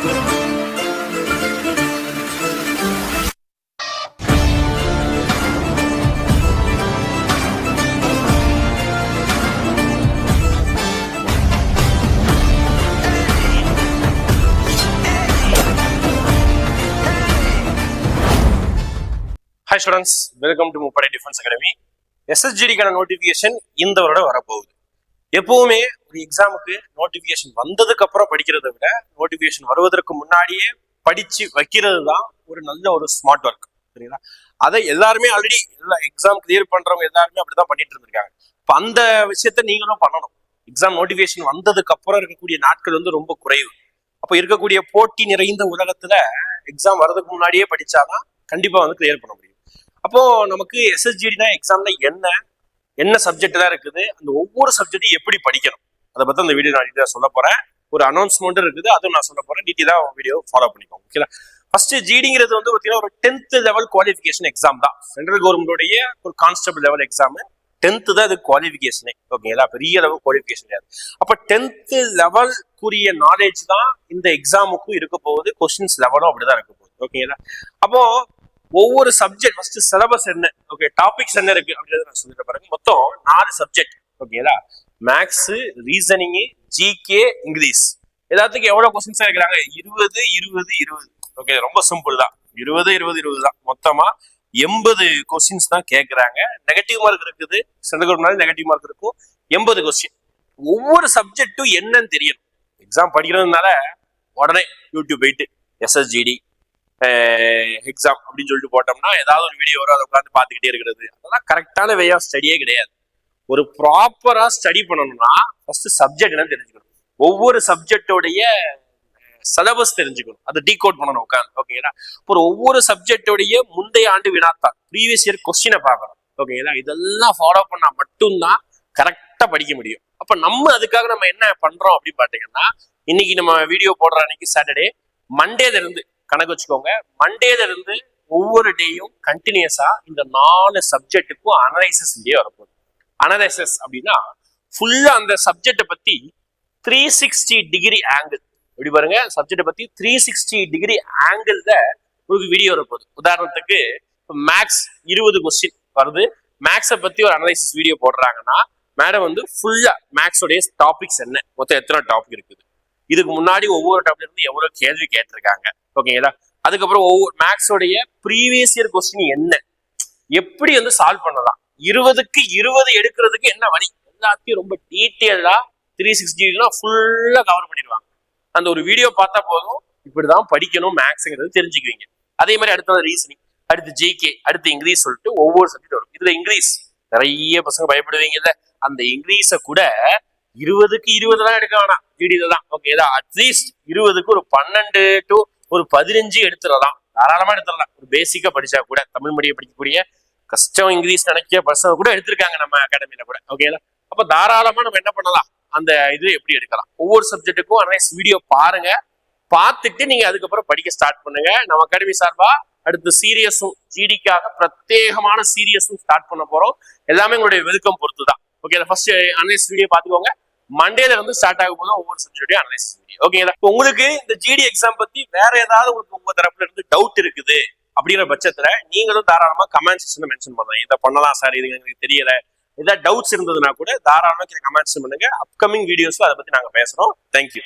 Hi students welcome to முப்படை defence academy எஸ்எஸ்ஜிடிக்கான notification இந்த வருடம் வரப்போகுது. எப்பவுமே ஒரு எக்ஸாமுக்கு நோட்டிஃபிகேஷன் வந்ததுக்கு அப்புறம் படிக்கிறதை விட நோட்டிஃபிகேஷன் வருவதற்கு முன்னாடியே படிச்சு வைக்கிறது தான் ஒரு நல்ல ஒரு ஸ்மார்ட் ஒர்க் சரிங்களா? அதை எல்லாருமே ஆல்ரெடி எல்லா எக்ஸாம் கிளியர் பண்றவங்க எல்லாருமே அப்படிதான் பண்ணிட்டு இருந்திருக்காங்க. இப்போ அந்த விஷயத்த நீங்களும் பண்ணணும். எக்ஸாம் நோட்டிஃபிகேஷன் வந்ததுக்கு அப்புறம் இருக்கக்கூடிய நாட்கள் வந்து ரொம்ப குறைவு. அப்போ இருக்கக்கூடிய போட்டி நிறைந்த உலகத்துல எக்ஸாம் வர்றதுக்கு முன்னாடியே படிச்சாதான் கண்டிப்பா வந்து கிளியர் பண்ண முடியும். அப்போ நமக்கு எஸ்எஸ்ஜிடினா எக்ஸாம்ல என்ன? என்ன சப்ஜெக்ட் தான் இருக்குது அந்த ஒவ்வொரு சப்ஜெக்ட்டையும் எப்படி படிக்கணும்? அதை பத்தி அந்த வீடியோ நான் டீட்டெயிலாக சொல்ல போறேன். ஒரு அனௌன்ஸ்மெண்ட் இருக்குது அதுவும் நான் சொல்ல போறேன். டீட்டெயிலாக வீடியோ ஃபாலோ பண்ணிக்கோங்க ஓகேங்களா ஃபர்ஸ்ட் ஜிடிங்கிறது வந்து பார்த்தீங்கன்னா ஒரு டென்த் லெவல் குவாலிஃபிகேஷன் எக்ஸாம் தான். சென்ட்ரல் கவர்மெண்டோடைய ஒரு கான்ஸ்டபிள் லெவல் எக்ஸாம் டென்த்து தான் அது குவாலிஃபிகேஷனே ஓகேங்களா பெரிய லெவல் குவாலிஃபிகேஷன் கிடையாது. அப்போ டென்த்து லெவல்க்குரிய நாலேஜ் தான் இந்த எக்ஸாமுக்கும் இருக்க போகுது கொஸ்டின்ஸ் லெவலும் அப்படிதான் இருக்க போகுது ஓகேங்களா அப்போ ஒவ்வொரு சப்ஜெக்ட் ஃபர்ஸ்ட் சிலபஸ் என்ன? ஓகே டாபிக்ஸ் என்ன இருக்கு? அப்படின்றத நான் சொல்லிட்டு பாருங்க. மொத்தம் நாலு சப்ஜெக்ட் ஓகேங்களா மேக்ஸ் ரீசனிங் ஜிகே இங்கிலீஷ் எல்லாத்துக்கும் எவ்வளவு கொஸ்டின்ஸ் இருக்கிறாங்க? இருபது இருபது இருபது. ஓகே ரொம்ப சிம்பிள் தான். இருபது இருபது இருபது தான். மொத்தமா எண்பது கொஸ்டின்ஸ் தான் கேட்கறாங்க நெகட்டிவ் மார்க் இருக்குது. சென்ட்ரல் நெகட்டிவ் மார்க் இருக்கும். எண்பது கொஸ்டின் ஒவ்வொரு சப்ஜெக்டும் என்னன்னு தெரியணும். எக்ஸாம் படிக்கிறதுனால உடனே யூடியூப் போயிட்டு எஸ்எஸ்ஜிடி எக்ஸாம் அப்படின்னு சொல்லிட்டு போட்டோம்னா ஏதாவது ஒரு வீடியோ வரும் அதை உட்காந்து பார்த்துக்கிட்டே இருக்கிறது. அதெல்லாம் கரெக்டான வே ஆஃப் ஸ்டடியே கிடையாது. ஒரு ப்ராப்பரா ஸ்டடி பண்ணணும்னா ஃபர்ஸ்ட் சப்ஜெக்ட் என்னன்னு தெரிஞ்சுக்கணும். ஒவ்வொரு சப்ஜெக்டோடைய சிலபஸ் தெரிஞ்சுக்கணும். அதை டீகோட் பண்ணணும் உட்காந்து ஓகேங்களா அப்புறம் ஒவ்வொரு சப்ஜெக்டோடைய முந்தைய ஆண்டு வினாத்தான் ப்ரீவியஸ் இயர் கொஸ்டினை பார்க்கணும். ஓகேங்களா இதெல்லாம் ஃபாலோ பண்ணா மட்டும்தான் கரெக்டாக படிக்க முடியும். அப்போ நம்ம அதுக்காக நம்ம என்ன பண்றோம் அப்படின்னு பார்த்தீங்கன்னா இன்னைக்கு நம்ம வீடியோ போடுற அன்னைக்கு சாட்டர்டே மண்டேல இருந்து கணக்கு வச்சுக்கோங்க. மண்டேல இருந்து ஒவ்வொரு டேயும் கண்டினியூஸா இந்த நாலு சப்ஜெக்ட்டுக்கும் அனலைசிஸ் டே வரப்போகுது. அனலைசிஸ் அப்படின்னா ஃபுல்லா அந்த சப்ஜெக்டை பத்தி த்ரீ சிக்ஸ்டி டிகிரி ஆங்கிள் எப்படி பாருங்க சப்ஜெக்டை பத்தி த்ரீ சிக்ஸ்டி டிகிரி ஆங்கிள் உங்களுக்கு வீடியோ வரப்போகுது. உதாரணத்துக்கு மேக்ஸ் இருபது கொஸ்டின் வருது. மேக்ஸை பத்தி ஒரு அனலைசிஸ் வீடியோ போடுறாங்கன்னா மேடம் வந்து ஃபுல்லா மேக்ஸோடைய டாபிக்ஸ் என்ன? மொத்தம் எத்தனை டாபிக் இருக்குது? இதுக்கு முன்னாடி ஒவ்வொரு டாபிக் இருந்து எவ்வளவு கேள்வி கேட்டிருக்காங்க. ஓகேங்களா அதுக்கப்புறம் ஒவ்வொரு மேக்ஸோடைய ப்ரீவியஸ் இயர் கொஸ்டின் என்ன? எப்படி வந்து சால்வ் பண்ணலாம்? இருபதுக்கு இருபது எடுக்கிறதுக்கு என்ன வழி? எல்லாத்தையும் ரொம்ப டீட்டெயிலா த்ரீ சிக்ஸ்டிலாம் ஃபுல்லா கவர் பண்ணிடுவாங்க. அந்த ஒரு வீடியோ பார்த்தா போதும். இப்படிதான் படிக்கணும் மேக்ஸுங்கிறது தெரிஞ்சுக்குவீங்க. அதே மாதிரி அடுத்தது ரீசனிங் அடுத்து ஜிகே அடுத்து இங்கிலீஷ் சொல்லிட்டு ஒவ்வொரு சப்ஜெக்ட் வரும். இதுல இங்கிலீஷ் நிறைய பசங்க பயப்படுவீங்கல்ல. அந்த இங்கிலீஷை கூட இருபதுக்கு இருபது தான் எடுக்க வேணாம். வீடியோ தான். ஓகே அட்லீஸ்ட் இருபதுக்கு ஒரு பன்னெண்டு டு ஒரு பதினஞ்சு எடுத்துடலாம். தாராளமா எடுத்துடலாம். ஒரு பேசிக்கா படிச்சா கூட தமிழ் மீடியம் படிக்கக்கூடிய கஷ்டம் இங்கிலீஷ் நினைக்க பசங்க கூட எடுத்திருக்காங்க நம்ம அகாடமியில கூட. ஓகேங்களா அப்ப தாராளமா நம்ம என்ன பண்ணலாம்? அந்த இது எப்படி எடுக்கலாம்? ஒவ்வொரு சப்ஜெக்ட்டுக்கும் அனலைஸ் வீடியோ பாருங்க. பார்த்துட்டு நீங்க அதுக்கப்புறம் படிக்க ஸ்டார்ட் பண்ணுங்க. நம்ம அகாடமி சார்பா அடுத்து சீரியஸும் ஜிடிக்காக பிரத்யேகமான சீரியஸும் ஸ்டார்ட் பண்ண போறோம். எல்லாமே உங்களுடைய வெல்கம் பொறுத்து தான் ஓகே ஃபர்ஸ்ட் அனலைஸ் வீடியோ பாத்துக்கோங்க. மண்டேல இருந்து ஸ்டார்ட் ஆகும் போது ஒவ்வொரு சப்ஜெக்டையும் அனலைஸ் பண்ணுவீங்க ஓகேங்களா இப்போ உங்களுக்கு இந்த ஜிடி எக்ஸாம் பத்தி வேற ஏதாவது உங்களுக்கு உங்க தரப்புல இருந்து டவுட் இருக்குது அப்படிங்கிற பட்சத்துல நீங்களும் தாராளமா கமெண்ட் செக்ஷன் மென்ஷன் பண்ணலாம். இதை பண்ணலாம் சார் இது எனக்கு தெரியல. ஏதாவது டவுட்ஸ் இருந்ததுன்னா கூட தாராளமா கமெண்ட்ஸ் பண்ணுங்க. அப்கமிங் வீடியோஸ்ல அதை பத்தி நாங்க பேசுறோம். தேங்க்யூ